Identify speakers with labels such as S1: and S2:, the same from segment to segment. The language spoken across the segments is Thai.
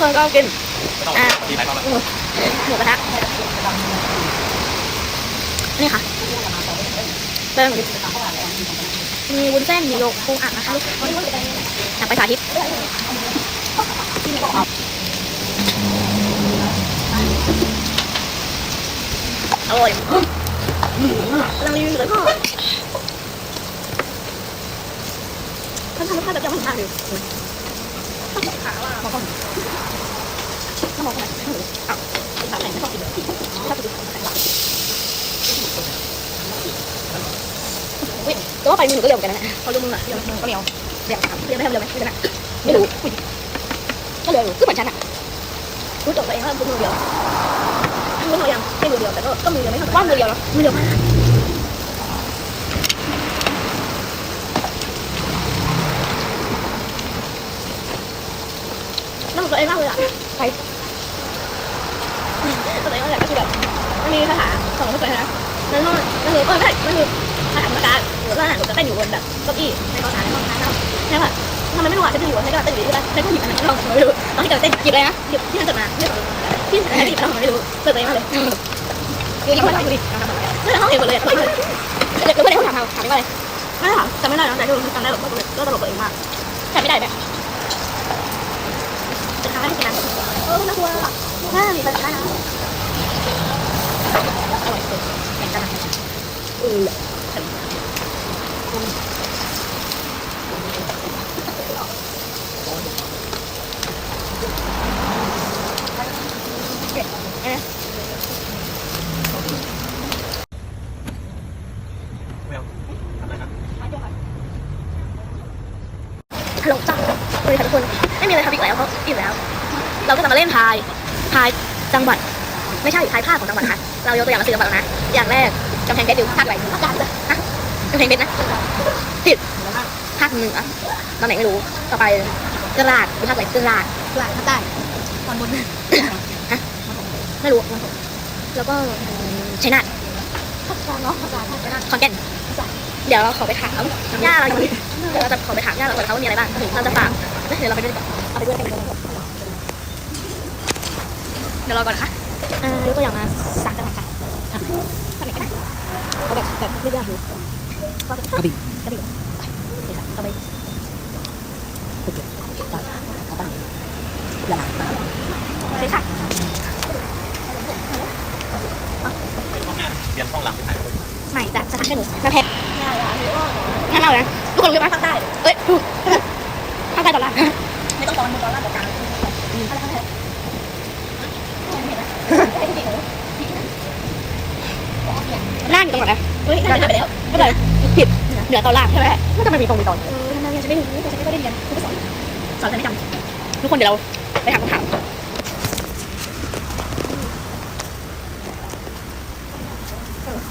S1: กคนก็กิน
S2: ไม่ต้อง
S1: อะ
S2: ตีไหนเข้ามา
S1: หมูกระทะนี่ค่ะเติมมีวุ้นเส้นมีโยกกุ้งอ่างนะคะลูกอยากไปสาธิตอร่อยกำลังรีวิวเลยพ่อท่านทำรสชาติแบบยังไม่ทานเลย ขาว่าบอกก่อนถ้ามองไปเอาขาไหนไม่ชอบกินชอบกินขาไหนเฮ้ยแต่ว่าไปมือหนูก็เร็วเหมือนกันนะเขาดูมืออะเร็วเขาเหนียวเร็วครับเร็วไม่ทำเร็วไหมไม่ได้ไม่รู้อุ๊ยก็เร็วอยู่ก็เหมือนฉันอะรู้ตัวเองว่ามือเดียวมือเดียวยังไม่มือเดียวแต่ก็ก็มือเดียวไม่เท่าว่ามือเดียวเนาะมือเดียวมาก ตัวเองมากเลยอะไปตัวเองมากเลยก็คือแบบมันมีคาถาของทุกคนะนั่นก็นั่นคือเออไม่ใช่นั่นคือคาถาธรรมดาหรือว่าหนูจะเต้นอยู่บนแบบเก้าอี้ในห้องน้ำในห้องน้ำใช่ป่ะทำไมไม่รู้อะฉันจะอยู่ฉันก็เต้นอยู่ใช่ป่ะฉันก็หยิบอันนั้นลองไม่รู้ตอนที่เกิดเต้นหยิบอะไรนะหยิบที่ฉันจดมาที่ที่ฉันหยิบลองไม่รู้ตัวเองมากเลยอยู่ดีคนดูดิไม่ได้ห้องเองหมดเลยอะเลยเด็กก็ไม่ได้ห้องถามเขาถามว่าอะไรไม่ได้ถามจำไม่ได้นะแต่ที่จำได้แบบก็ตลกตัวเองมากจำไม่ได้แบบเป็นครั้งแรกที่กินน้ำเออน่ากลัวน่ามีปัญหานะอร่อยสุดแข่งกันนะเออ
S2: ไม่เอาทำอะไรนะ
S1: ฮัลโหลจ้าสวัสดีค่ะทุกคน ไม่มีอะไรทำอีกแล้วเพราอิ่มแล้ว เราก็จะมาเล่นทายทายจังหวัด ไม่ใช่ทายภาคของจังหวัดนะคะเรายกตัวอย่างมาสี่จังหวัดแล้วนะ อย่างแรกกำแพงเพชรดูภาคอะไรภาคกลางฮะกำแพงเพชรนะผิดภาคเหนือตอนไหนไม่รู้ต่อไปกระลาดดูภาคอะไรกระลาดกระลาดภาคใต้ตอนบนฮะไม่รู้แล้วก็ชัยนาทภาคกลางเนาะภาคกลางขอนแก่นเดี๋ยวเราขอไปถามย่าเราอยู่เดี๋ยวเราจะขอไปถามย่าเราก่อนเขาว่ามีอะไรบ้างเราจะฝากเดี๋ยวเราไปด้วยดีกว่าเอาไปด้วยกันเดี๋ยวรอก่อนนะคะอ่ายกตัวอย่างมาสามจังหวัดค่ะทำไหนก็ได้เอาแบบแบบไม่ยากเลยกระบี่กระบี่โอเคค่ะต่อไปภูเก็ตต่อต่อไปยะลาโอเคค่ะ
S2: เรียนห้องหลังที่ไหน
S1: ใหม่จากสถานที่หนูน้ำเพชรงั้นเอาเลยทุกคนรู้ไหมภาคใต้เอ้ยถูกภาคใต้ตอนล่างไม่ต้องตอนบนตอนล่างตอนกลางล่างอยู่ ตรงไหนนะเฮ้ยน่าจะไปแล้วไม่เป็นไรผิดเหนือตอนล่างใช่ไหมไม่จะไม่มีตรงมีตอนเออทำไมฉันไม่รู้แต่ฉันก็ได้เรียนคุณก็สอนสอนแต่ไม่จำทุกคนเดี๋ยวเราไปถามคำถาม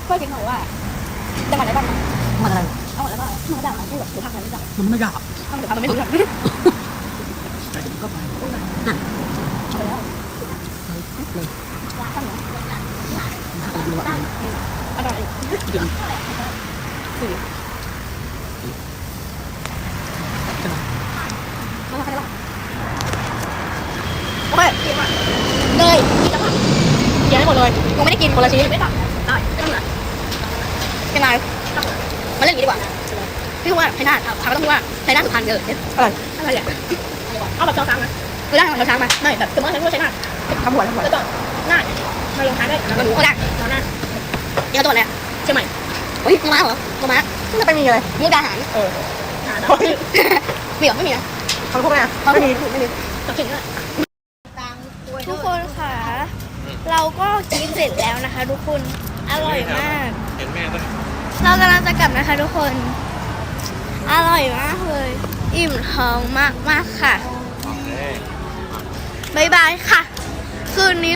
S1: ก็คิดหน่อยว่าจังหวัดไหนบ้าง
S3: มันอะไร
S1: เอาแล้วก็มาจากที่แบบภาคไหนไม่จำ
S3: มันไม่ยาก
S1: ทำแต่ทำมันไม่รู้เรื่อง
S3: แต่ผมก็ไป
S1: เอาแล้ว
S3: เลย
S1: ร้านตั้งเหรอ
S3: ถ้าไปดูว่า
S1: อ ร่อย
S3: เดือน
S1: มาทำอะไรบ้างโอเคกินมาเยกินจังหวะให้หมดเลยกูไม่ได้กินคนละชิ้นไม่ตักได้ไม่ต้องเหลือเป็นไรมาเล่นอย่างนี้ดีกว่าพี่ว่าไทยนาทถามต้องพูดว่าไทยนาสุพรรณเอออะไรอะไรอะเอาแบบเช้าช้างนะไม่ได้เอาช้างมาไม่แบบสมมติฉันพูดไทยนา
S3: ทำหัวทำหัว
S1: แล้วก็หน้ามาลงท้ายได้ก็ได้แล้วหน้าเดี๋ยวตัวอะไร ชียงใหม่เฮ้ยมาเหรอมา
S3: จะไปมีอะไร
S1: มุกดาหาร
S3: เออ
S1: หาดมีเหรอไม่มีนะ
S3: ทำพวกนี้ไม่มีไม่มี
S1: จับถึงเลย
S4: ทุกคนค่ะ เราก็กินเสร็จแล้วนะคะ ทุกคน อร่อยมาก
S2: เห็นแม่ด้วย
S4: เรากำลังจะกลับนะคะ ทุกคน อร่อยมากเลย อิ่มท้องมากมากๆค่ะ
S2: โอเค
S4: บ๊ายบายค่ะ คืนนี้